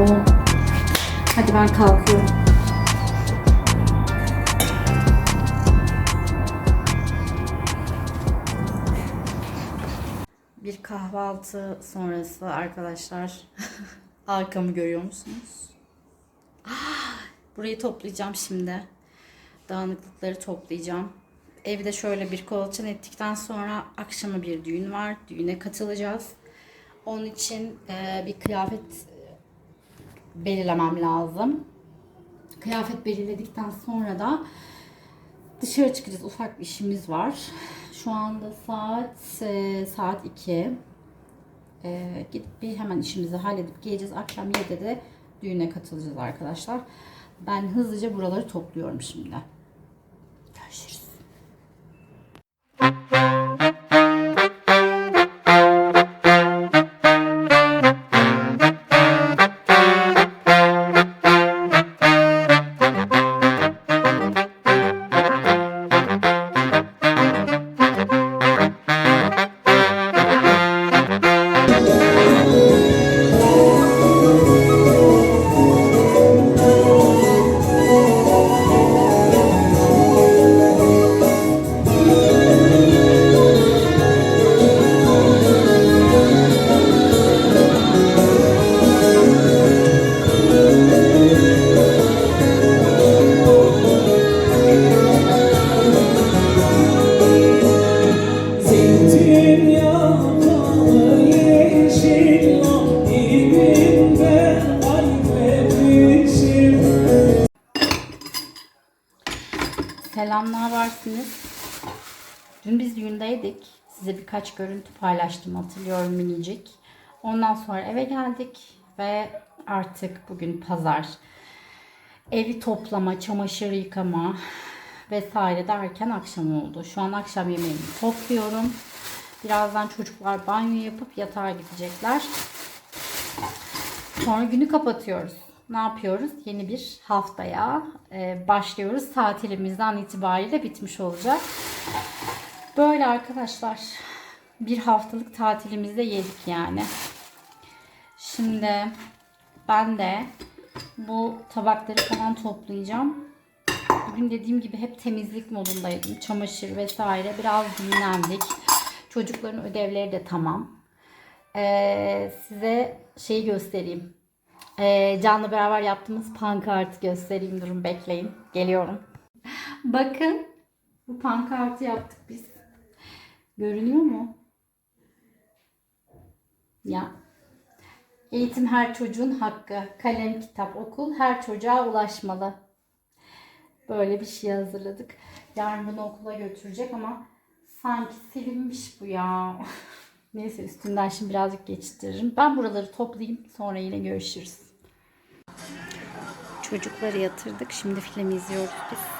yoğun. Hadi ben kalkıyorum. Bir kahvaltı sonrası arkadaşlar. Arkamı görüyor musunuz? Ah, Burayı toplayacağım şimdi. Dağınıklıkları toplayacağım. Evde şöyle bir kolaçan ettikten sonra akşama bir düğün var. Düğüne katılacağız. Onun için e, bir kıyafet belirlemem lazım. Kıyafet belirledikten sonra da dışarı çıkacağız. Ufak bir işimiz var. Şu anda saat e, saat 2. E, gidip bir hemen işimizi halledip geleceğiz. Akşam 7'de de düğüne katılacağız arkadaşlar. Ben hızlıca buraları topluyorum şimdi. Görüşürüz. Düğündeydik. Size birkaç görüntü paylaştım hatırlıyorum minicik. Ondan sonra eve geldik ve artık bugün pazar. Evi toplama, çamaşır yıkama vesaire derken akşam oldu. Şu an akşam yemeğini topluyorum. Birazdan çocuklar banyo yapıp yatağa gidecekler. Sonra günü kapatıyoruz. Ne yapıyoruz? Yeni bir haftaya e, başlıyoruz. Tatilimizden itibariyle bitmiş olacak. Böyle arkadaşlar. Bir haftalık tatilimizde yedik yani. Şimdi ben de bu tabakları falan toplayacağım. Bugün dediğim gibi hep temizlik modundaydım. Çamaşır vesaire. Biraz dinlendik. Çocukların ödevleri de tamam. Ee, size şeyi göstereyim. Ee, Can'la beraber yaptığımız pankartı göstereyim. Durun bekleyin. Geliyorum. Bakın. Bu pankartı yaptık biz. Görünüyor mu? Ya. Eğitim her çocuğun hakkı. Kalem, kitap, okul her çocuğa ulaşmalı. Böyle bir şey hazırladık. Yarın bunu okula götürecek ama sanki silinmiş bu ya. Neyse üstünden şimdi birazcık geçiştiririm. Ben buraları toplayayım sonra yine görüşürüz. Çocukları yatırdık. Şimdi film izliyoruz biz.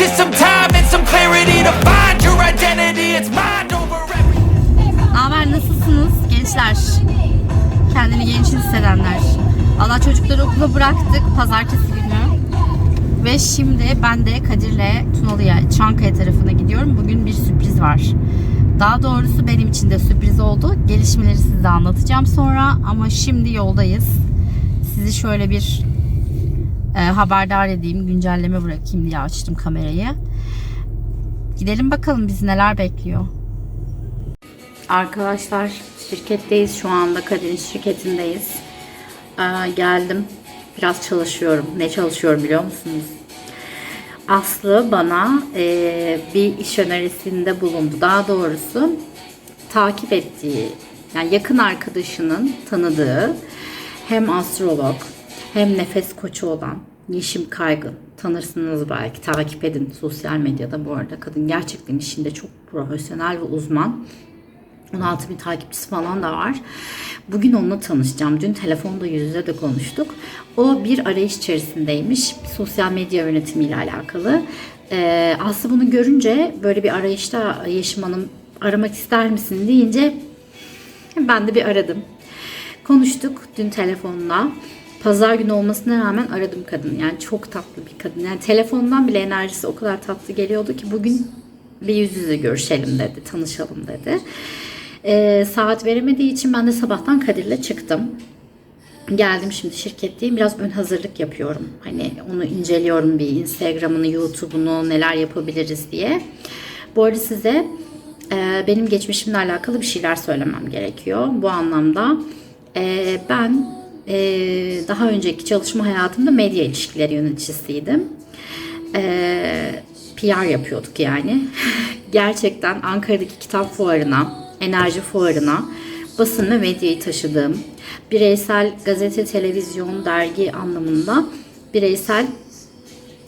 gençler? Kendini genç hissedenler. Allah çocukları okula bıraktık pazartesi günü. Ve şimdi ben de Kadir'le Tunalı'ya, Çankaya tarafına gidiyorum. Bugün bir sürpriz var. Daha doğrusu benim için de sürpriz oldu. Gelişmeleri size anlatacağım sonra ama şimdi yoldayız. Sizi şöyle bir e, haberdar edeyim, güncelleme bırakayım diye açtım kamerayı. Gidelim bakalım bizi neler bekliyor. Arkadaşlar şirketteyiz şu anda. Kadir'in şirketindeyiz. Aa, geldim. Biraz çalışıyorum. Ne çalışıyorum biliyor musunuz? Aslı bana e, bir iş önerisinde bulundu. Daha doğrusu takip ettiği, yani yakın arkadaşının tanıdığı hem astrolog hem nefes koçu olan Yeşim Kaygın. Tanırsınız belki, takip edin sosyal medyada bu arada. Kadın gerçekten işinde çok profesyonel ve uzman. 16 bin takipçisi falan da var. Bugün onunla tanışacağım. Dün telefonda yüz yüze de konuştuk. O bir arayış içerisindeymiş. Sosyal medya yönetimiyle alakalı. Ee, Aslı bunu görünce böyle bir arayışta Yeşim Hanım aramak ister misin deyince ben de bir aradım. Konuştuk dün telefonla. Pazar günü olmasına rağmen aradım kadın. Yani çok tatlı bir kadın. Yani telefondan bile enerjisi o kadar tatlı geliyordu ki bugün bir yüz yüze görüşelim dedi, tanışalım dedi. Ee, saat veremediği için ben de sabahtan Kadir'le çıktım. Geldim şimdi şirketteyim. Biraz ön hazırlık yapıyorum. Hani onu inceliyorum bir Instagram'ını, YouTube'unu neler yapabiliriz diye. Bu arada size e, benim geçmişimle alakalı bir şeyler söylemem gerekiyor. Bu anlamda e, ben e, daha önceki çalışma hayatımda medya ilişkileri yöneticisiydim. E, PR yapıyorduk yani. Gerçekten Ankara'daki kitap fuarına, enerji fuarına basın ve medyayı taşıdığım, bireysel gazete, televizyon, dergi anlamında bireysel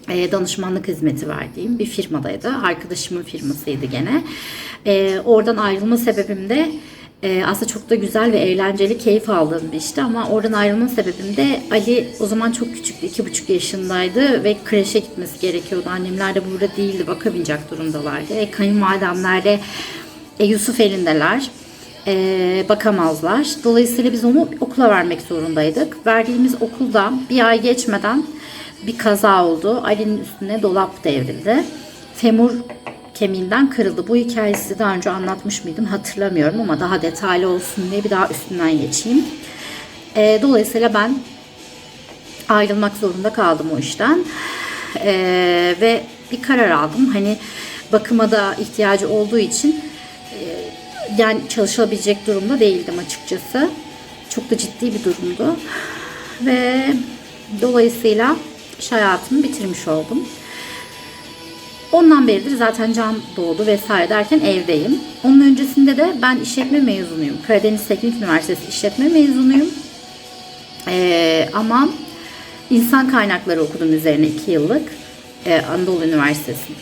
e, danışmanlık hizmeti verdiğim bir firmadaydı. Arkadaşımın firmasıydı gene. E, oradan ayrılma sebebim de e, aslında çok da güzel ve eğlenceli, keyif aldığım bir işti ama oradan ayrılma sebebim de Ali o zaman çok küçüktü, iki buçuk yaşındaydı ve kreşe gitmesi gerekiyordu. Annemler de burada değildi, bakamayacak durumdalardı. E, kayınvalidemler de e, Yusuf elindeler. E, bakamazlar. Dolayısıyla biz onu okula vermek zorundaydık. Verdiğimiz okulda bir ay geçmeden bir kaza oldu. Ali'nin üstüne dolap devrildi. Femur kemiğinden kırıldı. Bu hikayesi daha önce anlatmış mıydım hatırlamıyorum ama daha detaylı olsun diye bir daha üstünden geçeyim. E, dolayısıyla ben ayrılmak zorunda kaldım o işten. E, ve bir karar aldım. Hani bakıma da ihtiyacı olduğu için yani çalışabilecek durumda değildim açıkçası. Çok da ciddi bir durumdu. Ve dolayısıyla iş hayatımı bitirmiş oldum. Ondan beridir zaten can doğdu vesaire derken evdeyim. Onun öncesinde de ben işletme mezunuyum. Karadeniz Teknik Üniversitesi işletme mezunuyum. Ee, ama insan kaynakları okudum üzerine 2 yıllık. Ee, Anadolu Üniversitesi.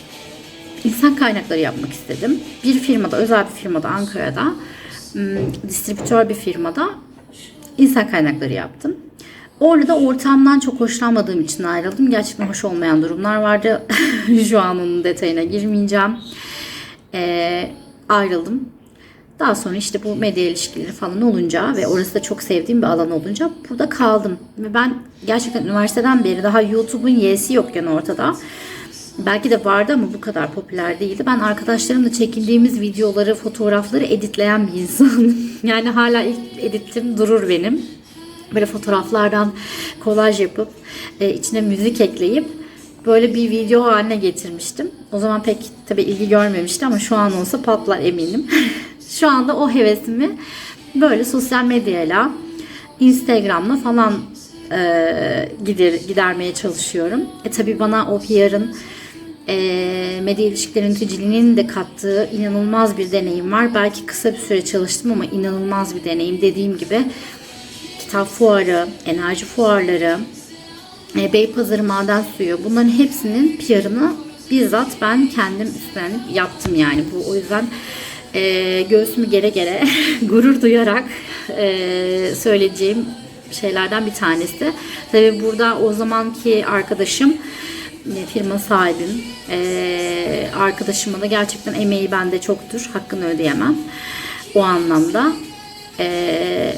İnsan kaynakları yapmak istedim. Bir firmada, özel bir firmada Ankara'da, distribütör bir firmada insan kaynakları yaptım. Orada da ortamdan çok hoşlanmadığım için ayrıldım. Gerçekten hoş olmayan durumlar vardı. Şu an onun detayına girmeyeceğim. Ee, ayrıldım. Daha sonra işte bu medya ilişkileri falan olunca ve orası da çok sevdiğim bir alan olunca burada kaldım. Ve ben gerçekten üniversiteden beri daha YouTube'un y'si yokken ortada. Belki de vardı ama bu kadar popüler değildi. Ben arkadaşlarımla çekildiğimiz videoları, fotoğrafları editleyen bir insanım. yani hala ilk editim durur benim böyle fotoğraflardan kolaj yapıp e, içine müzik ekleyip böyle bir video haline getirmiştim. O zaman pek tabii ilgi görmemişti ama şu an olsa patlar eminim. şu anda o hevesimi böyle sosyal medyayla, Instagram'la falan e, gider, gidermeye çalışıyorum. E tabii bana o PR'ın e, medya ilişkileri yöneticiliğinin de kattığı inanılmaz bir deneyim var. Belki kısa bir süre çalıştım ama inanılmaz bir deneyim. Dediğim gibi kitap fuarı, enerji fuarları, e, Beypazarı maden suyu bunların hepsinin PR'ını bizzat ben kendim üstlenip yaptım yani. Bu o yüzden e, göğsümü gere gere gurur duyarak e, söyleyeceğim şeylerden bir tanesi. Tabii burada o zamanki arkadaşım firma sahibim e, arkadaşıma da gerçekten emeği bende çoktur. Hakkını ödeyemem. O anlamda. E,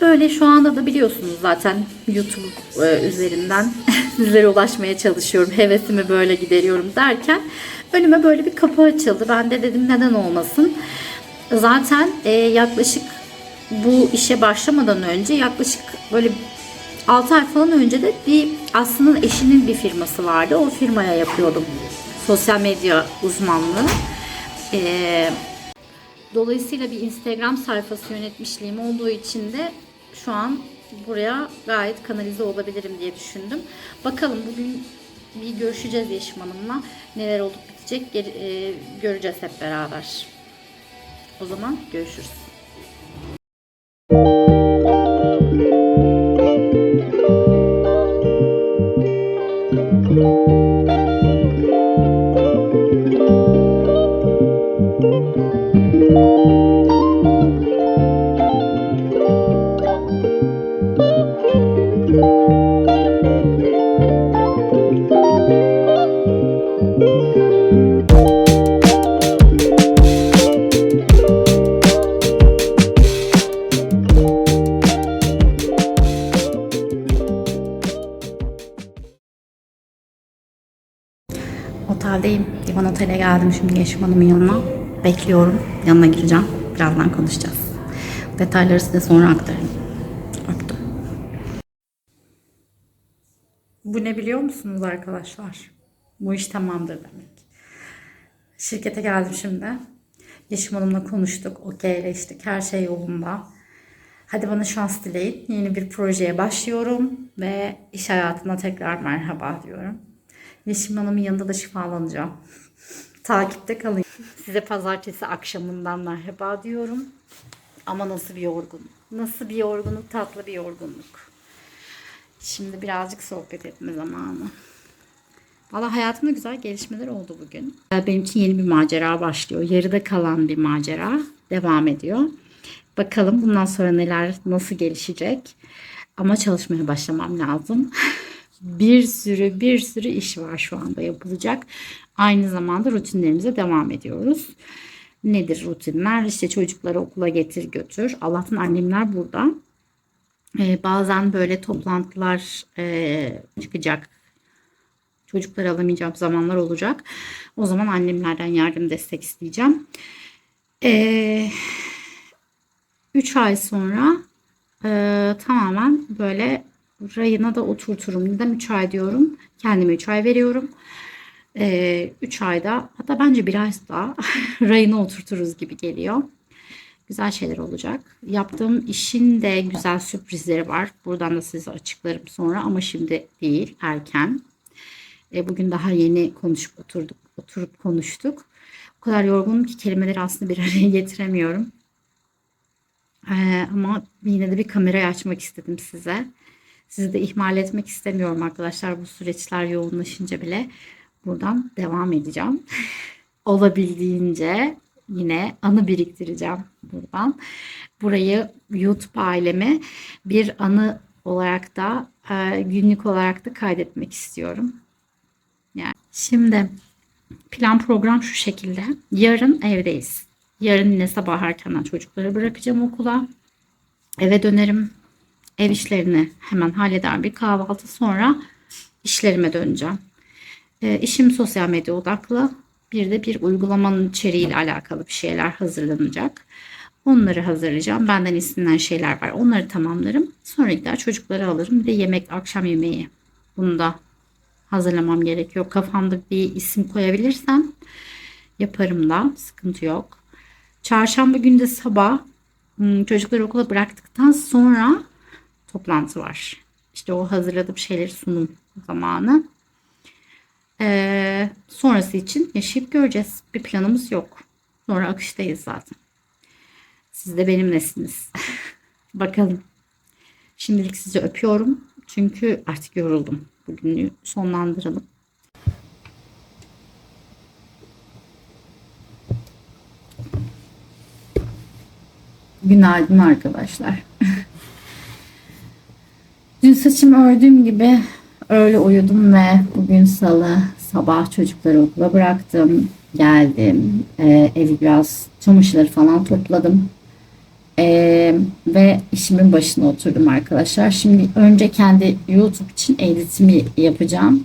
Öyle şu anda da biliyorsunuz zaten YouTube e, üzerinden sizlere ulaşmaya çalışıyorum. Hevesimi böyle gideriyorum derken önüme böyle bir kapı açıldı. Ben de dedim neden olmasın. Zaten e, yaklaşık bu işe başlamadan önce yaklaşık böyle 6 ay falan önce de bir Aslı'nın eşinin bir firması vardı. O firmaya yapıyordum sosyal medya uzmanlığı. Eee Dolayısıyla bir Instagram sayfası yönetmişliğim olduğu için de şu an buraya gayet kanalize olabilirim diye düşündüm. Bakalım bugün bir görüşeceğiz Yeşim Hanım'la. Neler olup bitecek geri- e, göreceğiz hep beraber. O zaman görüşürüz. Geldim şimdi Yeşim Hanım'ın yanına. Bekliyorum. Yanına gireceğim. Birazdan konuşacağız. Detayları size sonra aktarırım. Öptüm. Bu ne biliyor musunuz arkadaşlar? Bu iş tamamdır demek. Şirkete geldim şimdi. Yeşim Hanım'la konuştuk. Okeyleştik. Her şey yolunda. Hadi bana şans dileyin. Yeni bir projeye başlıyorum ve iş hayatına tekrar merhaba diyorum. Yeşim Hanım'ın yanında da şifalanacağım. Takipte kalın. Size pazartesi akşamından merhaba diyorum. Ama nasıl bir yorgunluk. Nasıl bir yorgunluk, tatlı bir yorgunluk. Şimdi birazcık sohbet etme zamanı. Valla hayatımda güzel gelişmeler oldu bugün. Benim için yeni bir macera başlıyor. Yarıda kalan bir macera devam ediyor. Bakalım bundan sonra neler nasıl gelişecek. Ama çalışmaya başlamam lazım. bir sürü bir sürü iş var şu anda yapılacak. Aynı zamanda rutinlerimize devam ediyoruz. Nedir rutinler? İşte çocukları okula getir götür. Allah'tan annemler burada. Ee, bazen böyle toplantılar e, çıkacak. Çocukları alamayacağım zamanlar olacak. O zaman annemlerden yardım destek isteyeceğim. Ee, 3 ay sonra e, tamamen böyle rayına da oturturum. Neden 3 ay diyorum? Kendime 3 ay veriyorum. 3 ayda hatta bence bir ay daha rayına oturturuz gibi geliyor. Güzel şeyler olacak. Yaptığım işin de güzel sürprizleri var. Buradan da size açıklarım sonra ama şimdi değil erken. E, bugün daha yeni konuşup oturduk, oturup konuştuk. O kadar yorgunum ki kelimeleri aslında bir araya getiremiyorum. Ee, ama yine de bir kamerayı açmak istedim size. Sizi de ihmal etmek istemiyorum arkadaşlar. Bu süreçler yoğunlaşınca bile buradan devam edeceğim. Olabildiğince yine anı biriktireceğim buradan. Burayı YouTube aileme bir anı olarak da e, günlük olarak da kaydetmek istiyorum. Yani şimdi plan program şu şekilde. Yarın evdeyiz. Yarın yine sabah erkenden çocukları bırakacağım okula. Eve dönerim. Ev işlerini hemen halleder bir kahvaltı sonra işlerime döneceğim. E, işim sosyal medya odaklı. Bir de bir uygulamanın içeriğiyle alakalı bir şeyler hazırlanacak. Onları hazırlayacağım. Benden istenilen şeyler var. Onları tamamlarım. Sonra gider çocukları alırım. Bir de yemek, akşam yemeği. Bunu da hazırlamam gerekiyor. Kafamda bir isim koyabilirsem yaparım da. Sıkıntı yok. Çarşamba günü de sabah hmm, çocukları okula bıraktıktan sonra toplantı var. İşte o hazırladığım şeyleri sunum zamanı. Ee, sonrası için yaşayıp göreceğiz. Bir planımız yok. Sonra akıştayız zaten. Siz de benimlesiniz. Bakalım. Şimdilik sizi öpüyorum. Çünkü artık yoruldum. Bugünü sonlandıralım. Günaydın arkadaşlar. Dün saçımı ördüğüm gibi öyle uyudum ve bugün salı sabah çocukları okula bıraktım. Geldim. Ee, evi biraz çamaşırları falan topladım. Ee, ve işimin başına oturdum arkadaşlar. Şimdi önce kendi YouTube için editimi yapacağım.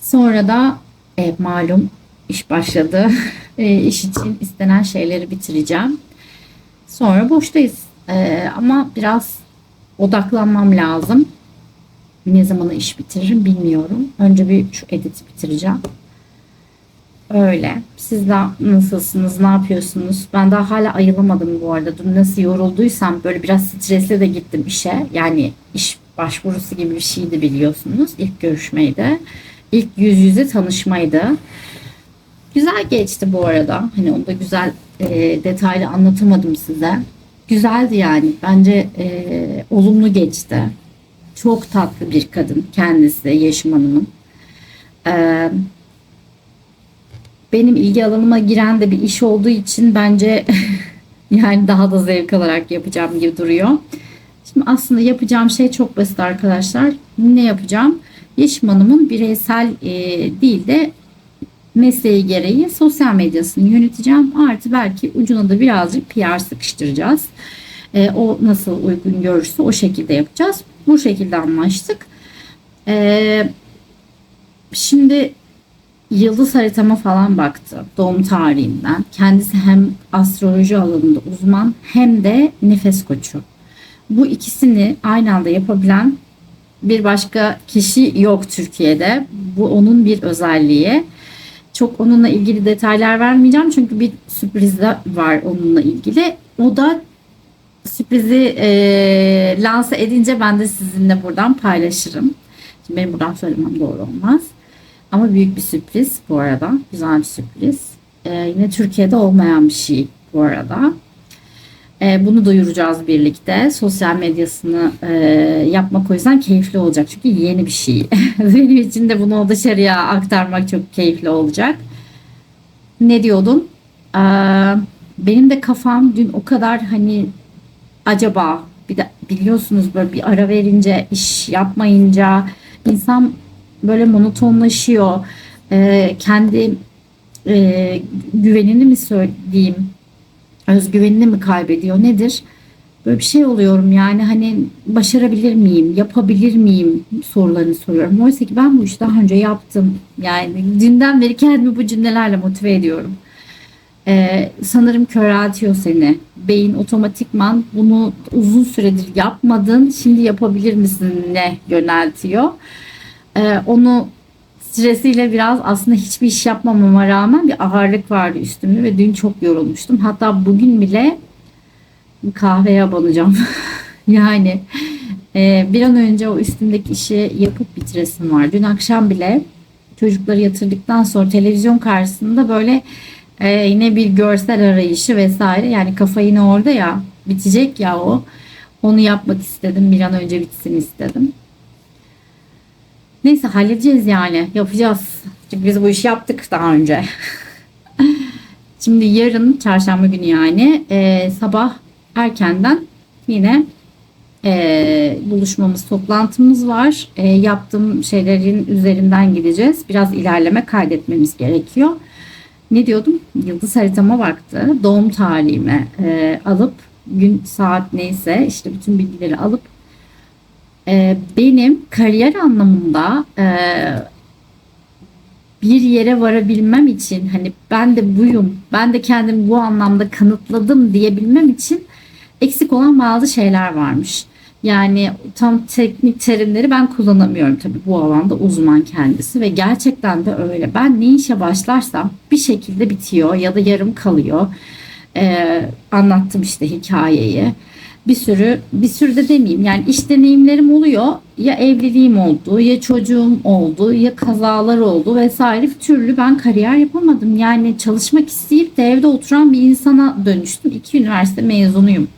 Sonra da e, malum iş başladı. e, iş için istenen şeyleri bitireceğim. Sonra boştayız. Ee, ama biraz odaklanmam lazım. Ne zamana iş bitiririm bilmiyorum. Önce bir şu editi bitireceğim. Öyle. Siz de nasılsınız? Ne yapıyorsunuz? Ben daha hala ayılamadım bu arada. Dün nasıl yorulduysam böyle biraz stresle de gittim işe. Yani iş başvurusu gibi bir şeydi biliyorsunuz. İlk görüşmeydi. ilk yüz yüze tanışmaydı. Güzel geçti bu arada. Hani onu da güzel e, detaylı anlatamadım size. Güzeldi yani. Bence e, olumlu geçti. Çok tatlı bir kadın kendisi Yeşim Hanım'ın. E, benim ilgi alanıma giren de bir iş olduğu için bence yani daha da zevk alarak yapacağım gibi duruyor. Şimdi aslında yapacağım şey çok basit arkadaşlar. Ne yapacağım? Yeşim Hanım'ın bireysel e, değil de mesleği gereği sosyal medyasını yöneteceğim. Artı belki ucuna da birazcık PR sıkıştıracağız. E, o nasıl uygun görürse o şekilde yapacağız. Bu şekilde anlaştık. E, şimdi yıldız haritama falan baktı doğum tarihinden. Kendisi hem astroloji alanında uzman hem de nefes koçu. Bu ikisini aynı anda yapabilen bir başka kişi yok Türkiye'de. Bu onun bir özelliği. Çok onunla ilgili detaylar vermeyeceğim çünkü bir sürpriz de var onunla ilgili. O da sürprizi e, lanse edince ben de sizinle buradan paylaşırım. Şimdi benim buradan söylemem doğru olmaz. Ama büyük bir sürpriz bu arada. Güzel bir sürpriz. E, yine Türkiye'de olmayan bir şey bu arada. E, bunu duyuracağız birlikte. Sosyal medyasını e, yapmak o yüzden keyifli olacak. Çünkü yeni bir şey. Benim için de bunu dışarıya aktarmak çok keyifli olacak. Ne diyordum? Ee, benim de kafam dün o kadar hani acaba bir de biliyorsunuz böyle bir ara verince iş yapmayınca insan böyle monotonlaşıyor. Ee, kendi e, güvenini mi söyleyeyim özgüvenini mi kaybediyor nedir? Böyle bir şey oluyorum yani hani başarabilir miyim, yapabilir miyim sorularını soruyorum. Oysa ki ben bu işi daha önce yaptım. Yani dünden beri kendimi bu cümlelerle motive ediyorum. Ee, sanırım köreltiyor seni. Beyin otomatikman bunu uzun süredir yapmadın, şimdi yapabilir misin ne yöneltiyor. Ee, onu stresiyle biraz aslında hiçbir iş yapmamama rağmen bir ağırlık vardı üstümde ve dün çok yorulmuştum. Hatta bugün bile kahveye abanacağım. yani e, bir an önce o üstümdeki işi yapıp bitiresim var. Dün akşam bile çocukları yatırdıktan sonra televizyon karşısında böyle e, yine bir görsel arayışı vesaire yani kafa yine orada ya bitecek ya o. Onu yapmak istedim. Bir an önce bitsin istedim. Neyse halledeceğiz yani. Yapacağız. Çünkü biz bu işi yaptık daha önce. Şimdi yarın çarşamba günü yani e, sabah erkenden yine e, buluşmamız, toplantımız var. E, yaptığım şeylerin üzerinden gideceğiz. Biraz ilerleme kaydetmemiz gerekiyor. Ne diyordum? Yıldız haritama baktı. Doğum tarihime e, alıp gün saat neyse işte bütün bilgileri alıp e, benim kariyer anlamında e, bir yere varabilmem için hani ben de buyum, ben de kendimi bu anlamda kanıtladım diyebilmem için eksik olan bazı şeyler varmış. Yani tam teknik terimleri ben kullanamıyorum tabii. Bu alanda uzman kendisi ve gerçekten de öyle. Ben ne işe başlarsam bir şekilde bitiyor ya da yarım kalıyor. Ee, anlattım işte hikayeyi. Bir sürü bir sürü de demeyeyim. Yani iş deneyimlerim oluyor. Ya evliliğim oldu ya çocuğum oldu ya kazalar oldu vesaire. Bir türlü ben kariyer yapamadım. Yani çalışmak isteyip de evde oturan bir insana dönüştüm. İki üniversite mezunuyum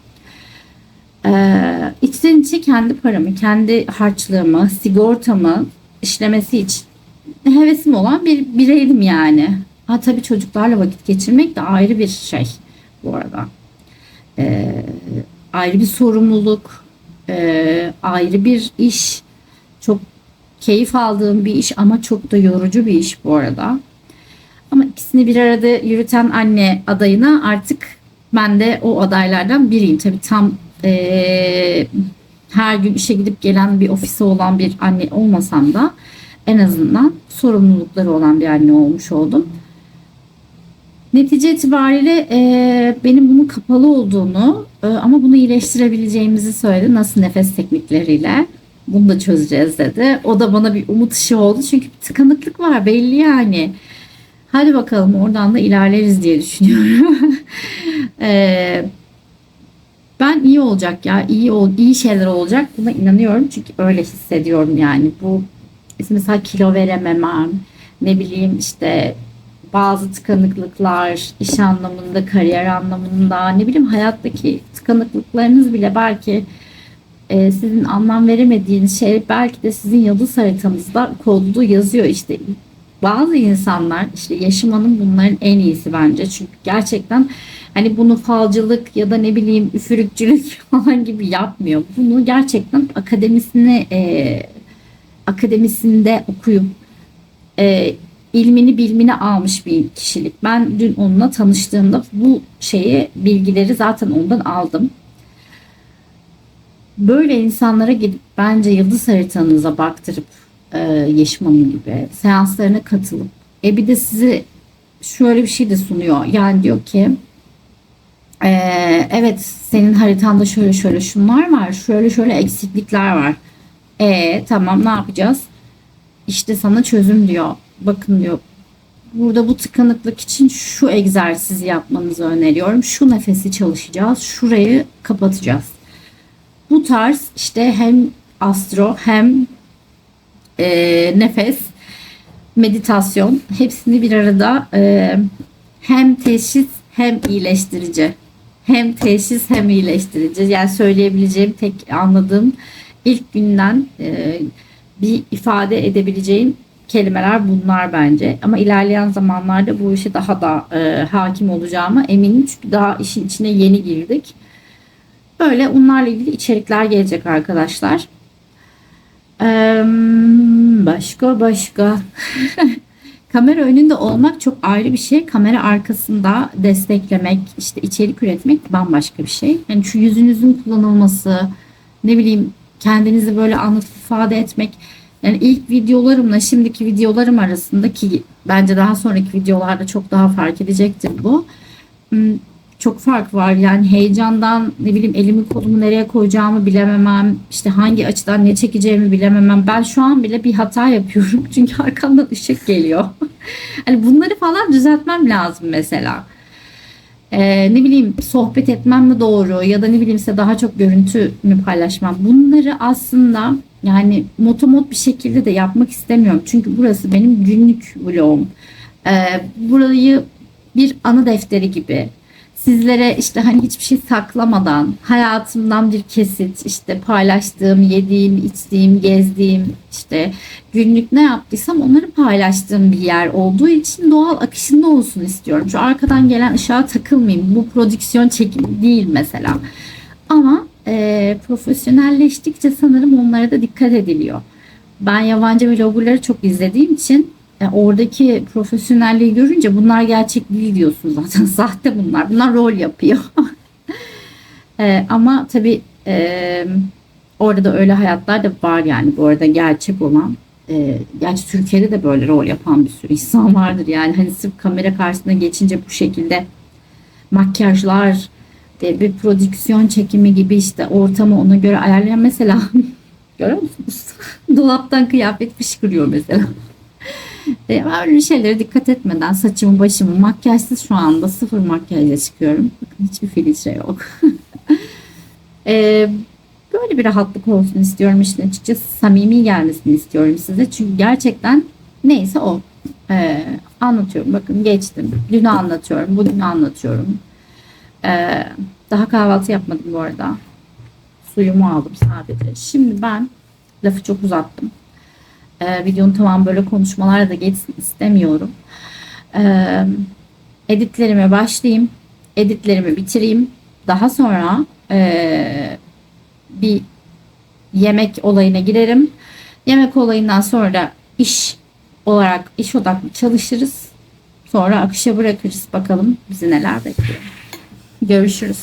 ee, içten içe kendi paramı kendi harçlığımı sigortamı işlemesi için hevesim olan bir bireydim yani ha tabii çocuklarla vakit geçirmek de ayrı bir şey bu arada ee, ayrı bir sorumluluk, e, ayrı bir iş. Çok keyif aldığım bir iş ama çok da yorucu bir iş bu arada. Ama ikisini bir arada yürüten anne adayına artık ben de o adaylardan biriyim. Tabii tam e, her gün işe gidip gelen bir ofise olan bir anne olmasam da en azından sorumlulukları olan bir anne olmuş oldum. Netice itibariyle e, benim bunun kapalı olduğunu e, ama bunu iyileştirebileceğimizi söyledi. Nasıl nefes teknikleriyle bunu da çözeceğiz dedi. O da bana bir umut ışığı oldu. Çünkü bir tıkanıklık var belli yani. Hadi bakalım oradan da ilerleriz diye düşünüyorum. e, ben iyi olacak ya iyi ol iyi şeyler olacak. Buna inanıyorum çünkü öyle hissediyorum yani. Bu mesela kilo verememem, ne bileyim işte bazı tıkanıklıklar, iş anlamında, kariyer anlamında, ne bileyim hayattaki tıkanıklıklarınız bile belki e, sizin anlam veremediğiniz şey belki de sizin yıldız haritanızda kodlu yazıyor. İşte bazı insanlar işte yaşamanın bunların en iyisi bence. Çünkü gerçekten hani bunu falcılık ya da ne bileyim üfürükçülük falan gibi yapmıyor. Bunu gerçekten akademisine e, akademisinde okuyup e, ilmini bilmini almış bir kişilik. Ben dün onunla tanıştığımda bu şeyi bilgileri zaten ondan aldım. Böyle insanlara gidip bence yıldız haritanıza baktırıp e, Yeşman'ın gibi seanslarına katılıp. E bir de size şöyle bir şey de sunuyor. Yani diyor ki e, evet senin haritanda şöyle şöyle şunlar var. Şöyle şöyle eksiklikler var. E tamam ne yapacağız? İşte sana çözüm diyor. Bakın diyor burada bu tıkanıklık için şu egzersizi yapmanızı öneriyorum. Şu nefesi çalışacağız. Şurayı kapatacağız bu tarz işte hem astro hem e, nefes meditasyon hepsini bir arada e, hem teşhis hem iyileştirici hem teşhis hem iyileştirici yani söyleyebileceğim tek anladığım ilk günden e, bir ifade edebileceğim kelimeler bunlar bence ama ilerleyen zamanlarda bu işe daha da e, hakim olacağıma eminim çünkü daha işin içine yeni girdik. Böyle onlarla ilgili içerikler gelecek arkadaşlar. Ee, başka başka. Kamera önünde olmak çok ayrı bir şey. Kamera arkasında desteklemek, işte içerik üretmek bambaşka bir şey. Yani şu yüzünüzün kullanılması, ne bileyim kendinizi böyle anlatıp ifade etmek. Yani ilk videolarımla şimdiki videolarım arasındaki bence daha sonraki videolarda çok daha fark edecektir bu. Çok fark var. Yani heyecandan ne bileyim elimi kolumu nereye koyacağımı bilememem. işte hangi açıdan ne çekeceğimi bilememem. Ben şu an bile bir hata yapıyorum. Çünkü arkamdan ışık geliyor. hani bunları falan düzeltmem lazım mesela. Ee, ne bileyim sohbet etmem mi doğru ya da ne bileyim size daha çok görüntü mü paylaşmam. Bunları aslında yani motomot bir şekilde de yapmak istemiyorum. Çünkü burası benim günlük vlogum. Ee, burayı bir anı defteri gibi sizlere işte hani hiçbir şey saklamadan hayatımdan bir kesit işte paylaştığım, yediğim, içtiğim, gezdiğim işte günlük ne yaptıysam onları paylaştığım bir yer olduğu için doğal akışında olsun istiyorum. Şu arkadan gelen ışığa takılmayayım. Bu prodüksiyon çekimi değil mesela. Ama e, profesyonelleştikçe sanırım onlara da dikkat ediliyor. Ben yabancı vloggerları çok izlediğim için e, oradaki profesyonelliği görünce bunlar gerçek değil diyorsun zaten. Sahte bunlar. Bunlar rol yapıyor. e, ama tabii e, orada da öyle hayatlar da var yani bu arada gerçek olan. E, gerçi Türkiye'de de böyle rol yapan bir sürü insan vardır. Yani hani sırf kamera karşısına geçince bu şekilde makyajlar ve bir prodüksiyon çekimi gibi işte ortamı ona göre ayarlayan mesela görüyor musunuz? Dolaptan kıyafet fışkırıyor mesela. E, Öyle şeylere dikkat etmeden saçımı başımı makyajsız şu anda sıfır makyajla çıkıyorum. Bakın hiçbir filtre yok. e, böyle bir rahatlık olsun istiyorum işin açıkçası. Samimi gelmesini istiyorum size. Çünkü gerçekten neyse o. E, anlatıyorum. Bakın geçtim. Dünü anlatıyorum. Bugünü anlatıyorum. E, daha kahvaltı yapmadım bu arada. Suyumu aldım sadece. Şimdi ben lafı çok uzattım. Ee, videonun tamam böyle konuşmalarla da geçsin istemiyorum. Ee, editlerime başlayayım. Editlerimi bitireyim. Daha sonra e, bir yemek olayına girerim. Yemek olayından sonra iş olarak iş odaklı çalışırız. Sonra akışa bırakırız. Bakalım bizi neler bekliyor. Görüşürüz.